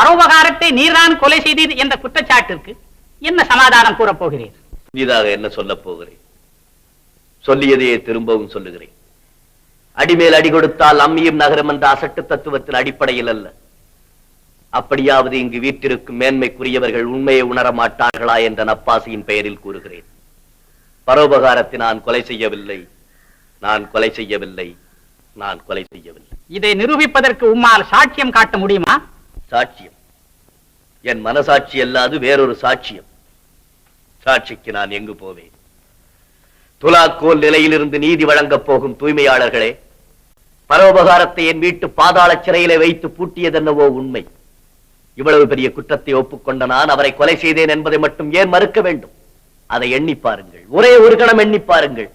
பரோபகாரத்தை நீர்தான் கொலை செய்தீர் என்ற குற்றச்சாட்டிற்கு என்ன சமாதானம் கூறப் போகிறீர் புதிதாக என்ன சொல்லப் போகிறேன்? சொல்லியதையே திரும்பவும் சொல்லுகிறேன். அடிமேல் அடி கொடுத்தால் அம்மியும் நகரம் என்ற அசட்டு தத்துவத்தின் அடிப்படையில் அல்ல. அப்படியாவது இங்கு வீட்டிற்கும் மேன்மைக்குரியவர்கள் உண்மையை உணர மாட்டார்களா என்ற நப்பாசியின் பெயரில் கூறுகிறேன். பரோபகாரத்தை நான் கொலை செய்யவில்லை. நான் கொலை செய்யவில்லை. நான் கொலை செய்யவில்லை. இதை நிரூபிப்பதற்கு உம்மால் சாட்சியம் காட்ட முடியுமா? சாட்சியம். என் மனசாட்சி அல்லாது வேறொரு சாட்சியம். சாட்சிக்கு நான் எங்கு போவேன்? துலாக்கோல் நிலையிலிருந்து நீதி வழங்கப் போகும் தூய்மையாளர்களே பரோபகாரத்தை என் வீட்டு பாதாள சிறையிலே வைத்து பூட்டியதென்னவோ உண்மை. இவ்வளவு பெரிய குற்றத்தை ஒப்புக்கொண்ட நான் அவரை கொலை செய்தேன் என்பதை மட்டும் ஏன் மறுக்க வேண்டும்? அதை எண்ணி பாருங்கள். ஒரே ஒரு கணம் எண்ணி பாருங்கள்.